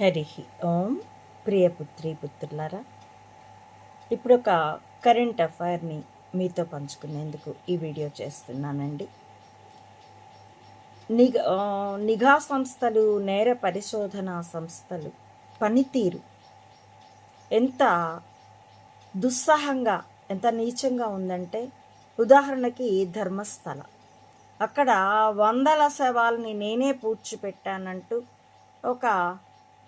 హరి ఓం. ప్రియపుత్రి పుత్రులారా ఇప్పుడు ఒక కరెంట్ అఫైర్ని మీతో పంచుకునేందుకు ఈ వీడియో చేస్తున్నానండి. నిఘా నిఘా సంస్థలు నేర పరిశోధన సంస్థలు పనితీరు ఎంత దుస్సాహంగా ఎంత నీచంగా ఉందంటే ఉదాహరణకి ధర్మస్థల. అక్కడ వందల శవాల్ని నేనే పూడ్చిపెట్టానంటూ ఒక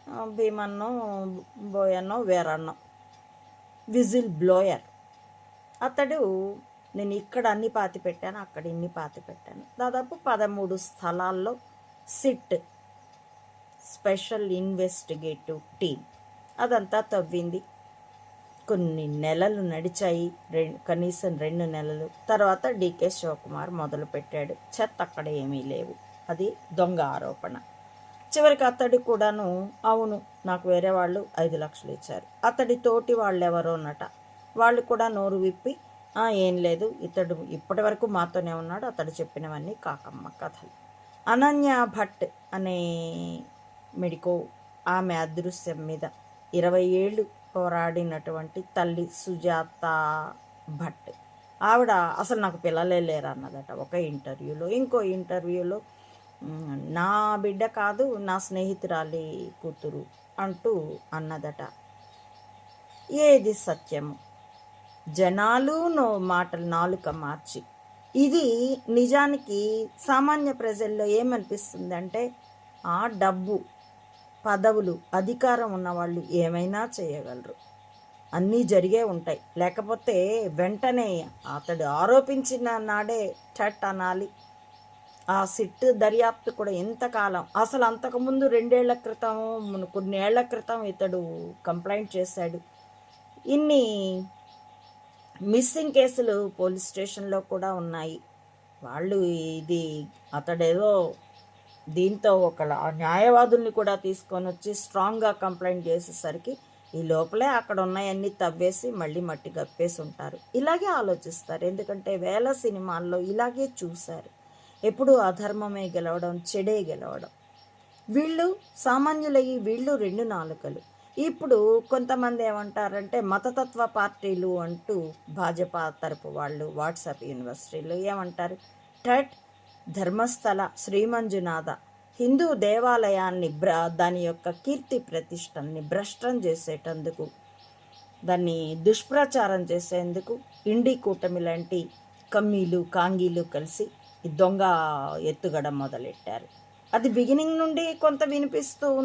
భీమన్నం బోయన్నో వేరన్నం. Whistle blower. అతడు నేను ఇక్కడ అన్ని పాతి పెట్టాను అక్కడ ఇన్ని పాతి పెట్టాను. దాదాపు పదమూడు స్థలాల్లో సిట్ స్పెషల్ ఇన్వెస్టిగేటివ్ టీం అదంతా తవ్వింది. కొన్ని నెలలు నడిచాయి రెండు కనీసం రెండు నెలలు. తర్వాత డీకే శివకుమార్ మొదలు పెట్టాడు చెత్త అక్కడ ఏమీ లేవు. అది దొంగ ఆరోపణ. చివరికి అతడు కూడాను అవును నాకు వేరే వాళ్ళు ఐదు లక్షలు ఇచ్చారు. అతడి తోటి వాళ్ళు ఎవరోనట వాళ్ళు కూడా నోరు విప్పి ఏం లేదు ఇతడు ఇప్పటి వరకు మాతోనే ఉన్నాడు అతడు చెప్పినవన్నీ కాకమ్మ కథలు. అనన్య భట్ అనే మెడికో ఆమె అదృశ్యం మీద ఇరవై ఏళ్ళు పోరాడినటువంటి తల్లి సుజాత భట్. ఆవిడ అసలు నాకు పిల్లలే లేరు అన్నదట ఒక ఇంటర్వ్యూలో. ఇంకో ఇంటర్వ్యూలో నా బిడ్డ కాదు నా స్నేహితురాలి కూతురు అంటూ అన్నదట. ఏది సత్యము? జనాలు నో మాటలు నాలుక మార్చి. ఇది నిజానికి సామాన్య ప్రజల్లో ఏమనిపిస్తుందంటే ఆ డబ్బు పదవులు అధికారం ఉన్నవాళ్ళు ఏమైనా చేయగలరు. అన్నీ జరిగే ఉంటాయి. లేకపోతే వెంటనే అతడు ఆరోపించిన నాడే టట్ అనాలి ఆ సిట్ దర్యాప్తు కూడా ఎంతకాలం అసలు అంతకుముందు రెండేళ్ళ క్రితం కొన్నేళ్ళ క్రితం ఇతడు కంప్లైంట్ చేశాడు. ఇన్ని మిస్సింగ్ కేసులు పోలీస్ స్టేషన్లో కూడా ఉన్నాయి. వాళ్ళు ఇది అతడేదో దీంతో ఒక న్యాయవాదుల్ని కూడా తీసుకొని వచ్చి స్ట్రాంగ్గా కంప్లైంట్ చేసేసరికి ఈ లోపలే అక్కడ ఉన్నాయన్నీ తవ్వేసి మళ్ళీ మట్టి కప్పేసి ఉంటారు ఇలాగే ఆలోచిస్తారు. ఎందుకంటే వేల సినిమాల్లో ఇలాగే చూశారు. ఎప్పుడూ అధర్మమే గెలవడం చెడే గెలవడం. వీళ్ళు సామాన్యులయ్యి వీళ్ళు రెండు నాలుకలు. ఇప్పుడు కొంతమంది ఏమంటారంటే మతతత్వ పార్టీలు అంటూ భాజపా తరపు వాళ్ళు వాట్సాప్ యూనివర్సిటీలో ఏమంటారు? టట్ ధర్మస్థల శ్రీమంజునాథ హిందూ దేవాలయాన్ని బ్ర దాని యొక్క కీర్తి ప్రతిష్టల్ని భ్రష్టం చేసేటందుకు దాన్ని దుష్ప్రచారం చేసేందుకు ఇండి కూటమి లాంటి కమ్మీలు కాంగీలు కలిసి దొంగ ఎత్తుగడ మొదలెట్టారు. అది బిగినింగ్ నుండి కొంత వినిపిస్తూ